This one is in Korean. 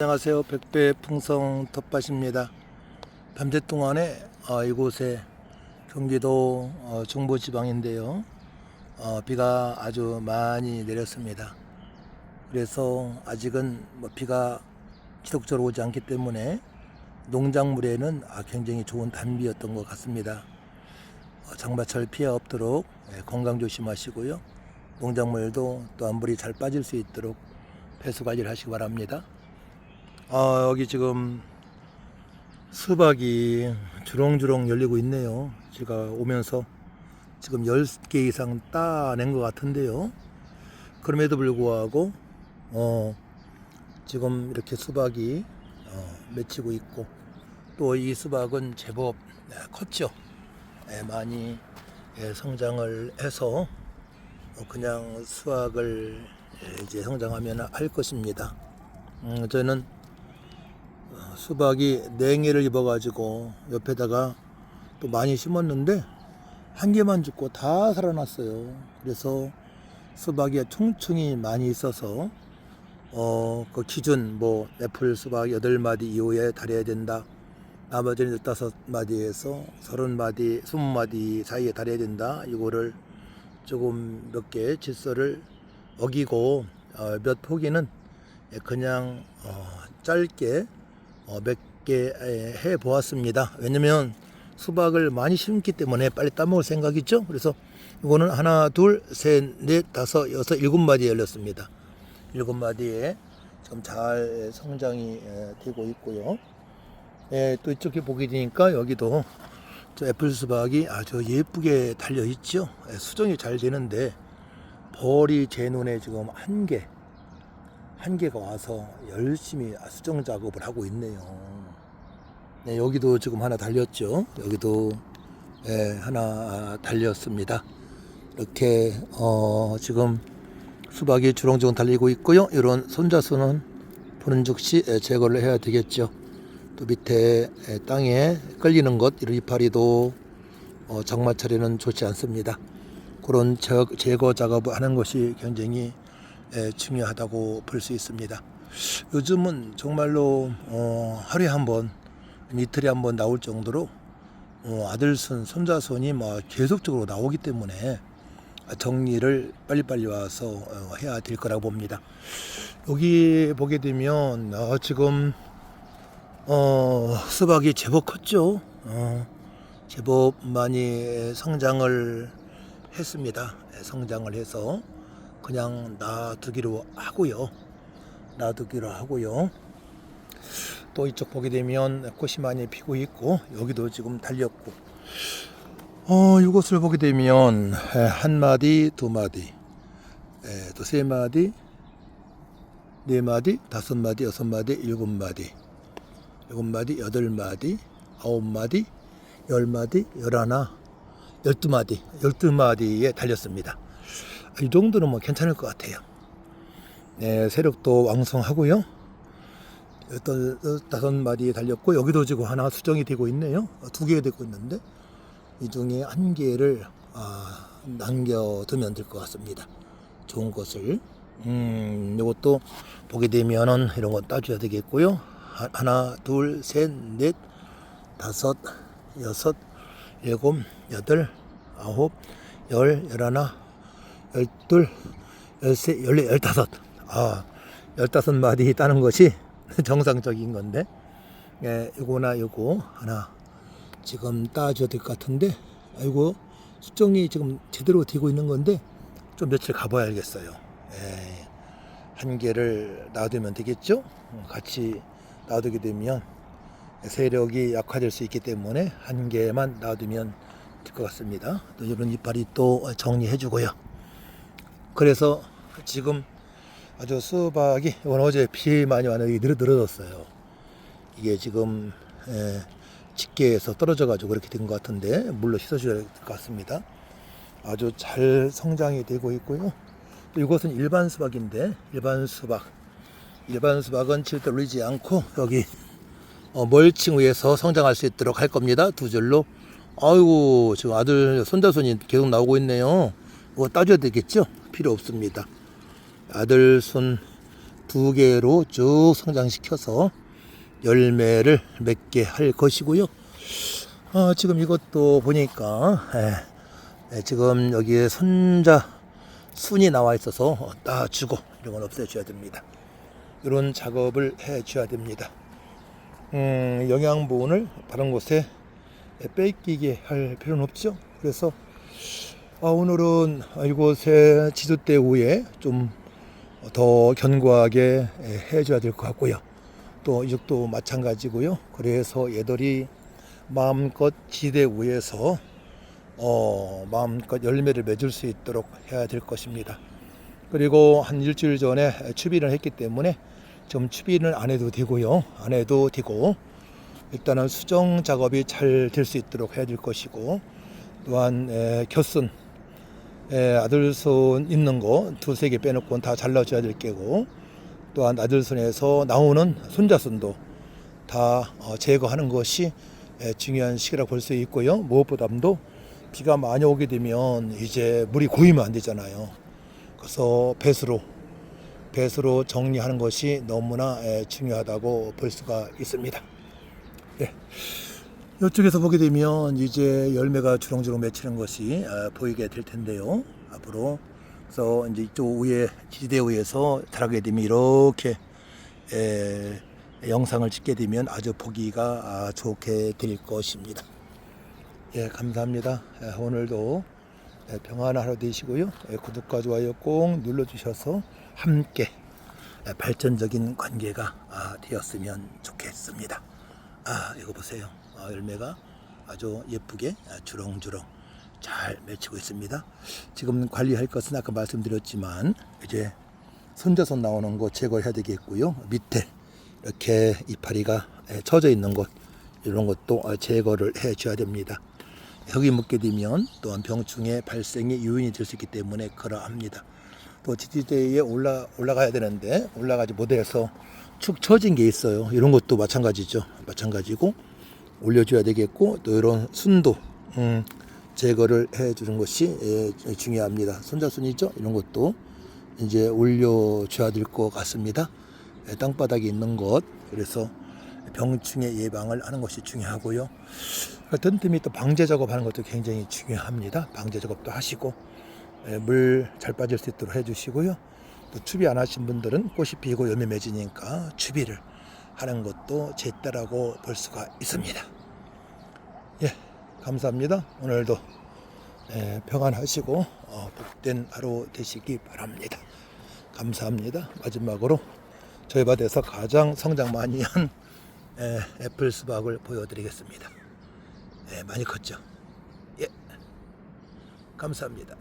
안녕하세요. 백배 풍성 텃밭입니다. 밤새 동안에 어, 이곳에 경기도 어, 중부지방인데요. 어, 비가 아주 많이 내렸습니다. 그래서 아직은 뭐 비가 지속적으로 오지 않기 때문에 농작물에는 아, 굉장히 좋은 단비였던 것 같습니다. 어, 장마철 피해 없도록 예, 건강 조심하시고요. 농작물도 또 안불이 잘 빠질 수 있도록 배수 관리를 하시기 바랍니다. 아, 여기 지금 수박이 주렁주렁 열리고 있네요. 제가 오면서 지금 10개 이상 따낸 것 같은데요. 그럼에도 불구하고, 어, 지금 이렇게 수박이 어, 맺히고 있고, 또 이 수박은 제법 네, 컸죠. 예, 많이 예, 성장을 해서 어, 그냥 수확을 예, 이제 성장하면 할 것입니다. 음, 저는 어, 수박이 냉해를 입어가지고 옆에다가 또 많이 심었는데 한 개만 죽고 다 살아났어요. 그래서 수박이 총총이 많이 있어서 어, 그 기준 뭐 애플 수박 8마디 이후에 달해야 된다. 나머지는 15마디에서 30마디, 20마디 사이에 달해야 된다. 이거를 조금 몇 개 질서를 어기고 어, 몇 포기는 그냥 어, 짧게 어, 몇 개 해 보았습니다. 왜냐면 수박을 많이 심기 때문에 빨리 따먹을 생각이죠. 그래서 이거는 하나, 둘, 셋, 넷, 다섯, 여섯, 일곱 마디 열렸습니다. 일곱 마디에 지금 잘 성장이 에, 되고 있고요. 예, 또 이쪽에 보게 되니까 여기도 저 애플 수박이 아주 예쁘게 달려 있죠. 예, 수정이 잘 되는데 벌이 제 눈에 지금 한 개, 한 개가 와서 열심히 수정 작업을 하고 있네요. 네, 여기도 지금 하나 달렸죠. 여기도 예, 하나 달렸습니다. 이렇게 어, 지금 수박이 주렁주렁 달리고 있고요. 이런 손자수는 보는 즉시 예, 제거를 해야 되겠죠. 또 밑에 예, 땅에 끌리는 것 이런 이파리도 어, 장마철에는 좋지 않습니다. 그런 저- 제거 작업을 하는 것이 굉장히 예, 중요하다고 볼 수 있습니다. 요즘은 정말로 어, 하루에 한 번, 이틀에 한 번 나올 정도로 어, 아들 손, 손자 손이 막 계속적으로 나오기 때문에 정리를 빨리빨리 와서 어, 해야 될 거라고 봅니다. 여기 보게 되면 어, 지금 어, 수박이 제법 컸죠. 어, 제법 많이 성장을 했습니다. 예, 성장을 해서 그냥 놔두기로 하고요. 놔두기로 하고요. 또 이쪽 보게 되면 꽃이 많이 피고 있고 여기도 지금 달렸고 어, 이곳을 보게 되면 예, 한 마디, 두 마디, 예, 또세 마디, 네 마디, 다섯 마디, 여섯 마디, 일곱 마디, 일곱 마디, 여덟 마디, 아홉 마디, 열 마디, 열하나, 열두 마디, 열두 마디에 달렸습니다. 이 정도는 뭐 괜찮을 것 같아요. 네, 세력도 왕성하고요. 또 다섯 마디에 달렸고 여기도 지금 하나 수정이 되고 있네요. 두 개 되고 있는데 이 중에 한 개를 아, 남겨두면 될 것 같습니다. 좋은 것을 음, 이것도 보게 되면은 이런 거 따줘야 되겠고요. 하- 하나, 둘, 셋, 넷, 다섯, 여섯, 일곱, 여덟, 아홉, 열, 열하나, 열둘, 열세, 열네, 열다섯. 아, 열다섯 마디 따는 것이 정상적인 건데, 예, 이거나 요거 하나 지금 따줘야 될 것 같은데, 아이고 수정이 지금 제대로 되고 있는 건데 좀 며칠 가봐야 알겠어요. 예, 한 개를 놔두면 되겠죠? 어, 같이 놔두게 되면 세력이 약화될 수 있기 때문에 한 개만 놔두면 될 것 같습니다. 또 이런 이파리 또 정리해 주고요. 그래서 지금 아주 수박이 이건 어제 비 많이 왔는데 늘어 늘어졌어요. 이게 지금 에, 집게에서 떨어져가지고 그렇게 된 것 같은데 물로 씻어줘야 될 것 같습니다. 아주 잘 성장이 되고 있고요. 또 이것은 일반 수박인데 일반 수박 일반 수박은 절대 올리지 않고 여기 어, 멀칭 위에서 성장할 수 있도록 할 겁니다. 두 줄로. 아이고 지금 아들 손자손이 계속 나오고 있네요. 이거 따줘야 되겠죠? 필요 없습니다. 아들 손두 개로 쭉 성장시켜서 열매를 맺게 할 것이고요. 아, 지금 이것도 보니까 예, 예, 지금 여기에 손자 순이 나와 있어서 따주고 이런 건 없애줘야 됩니다. 이런 작업을 해줘야 됩니다. 음, 영양분을 다른 곳에 뺏기게 할 필요는 없죠. 그래서 아, 오늘은 이곳에 지도대 후에 좀 더 견고하게 해줘야 될 것 같고요. 또 이쪽도 마찬가지고요. 그래서 얘들이 마음껏 지대 위에서 어, 마음껏 열매를 맺을 수 있도록 해야 될 것입니다. 그리고 한 일주일 전에 추비를 했기 때문에 좀 추비는 안 해도 되고요. 안 해도 되고 일단은 수정 작업이 잘 될 수 있도록 해야 될 것이고 또한 에, 겨순 에, 아들 손 있는 거 두세 개 빼놓고 다 잘라줘야 될 게고 또한 아들 손에서 나오는 손자손도 다 어, 제거하는 것이 에, 중요한 시기라고 볼 수 있고요. 무엇보다도 비가 많이 오게 되면 이제 물이 고이면 안 되잖아요. 그래서 배수로 배수로 정리하는 것이 너무나 에, 중요하다고 볼 수가 있습니다. 예. 이쪽에서 보게 되면 이제 열매가 주렁주렁 맺히는 것이 어, 보이게 될 텐데요. 앞으로 그래서 이제 이쪽 위에 지대 위에서 자라게 되면 이렇게 에, 영상을 찍게 되면 아주 보기가 아, 좋게 될 것입니다. 예, 감사합니다. 예, 오늘도 예, 평안한 하루 되시고요. 예, 구독과 좋아요 꼭 눌러주셔서 함께 예, 발전적인 관계가 아, 되었으면 좋겠습니다. 아, 이거 보세요. 아, 열매가 아주 예쁘게 아, 주렁주렁 잘 맺히고 있습니다. 지금 관리할 것은 아까 말씀드렸지만 이제 손자손 나오는 거 제거해야 되겠고요. 밑에 이렇게 이파리가 예, 처져 있는 곳 이런 것도 어, 제거를 해 줘야 됩니다. 여기 묻게 되면 또한 병충해 발생의 요인이 될 수 있기 때문에 그러합니다. 또 지지대에 올라 올라가야 되는데 올라가지 못해서 축 처진 게 있어요. 이런 것도 마찬가지죠. 마찬가지고 올려줘야 되겠고 또 이런 순도 음, 제거를 해주는 것이 예, 중요합니다. 손자순이죠. 이런 것도 이제 올려줘야 될 것 같습니다. 예, 땅바닥에 있는 것 그래서 병충해 예방을 하는 것이 중요하고요. 든틈이 또 방제 작업하는 것도 굉장히 중요합니다. 방제 작업도 하시고 예, 물잘 빠질 수 있도록 해주시고요. 또 추비 안 하신 분들은 꽃이 피고 열매 맺으니까 추비를 하는 것도 제 때라고 볼 수가 있습니다. 예, 감사합니다. 오늘도 예, 평안하시고 어, 복된 하루 되시기 바랍니다. 감사합니다. 마지막으로 저희 밭에서 가장 성장 많이 한 예, 애플 수박을 보여드리겠습니다. 예, 많이 컸죠? 예, 감사합니다.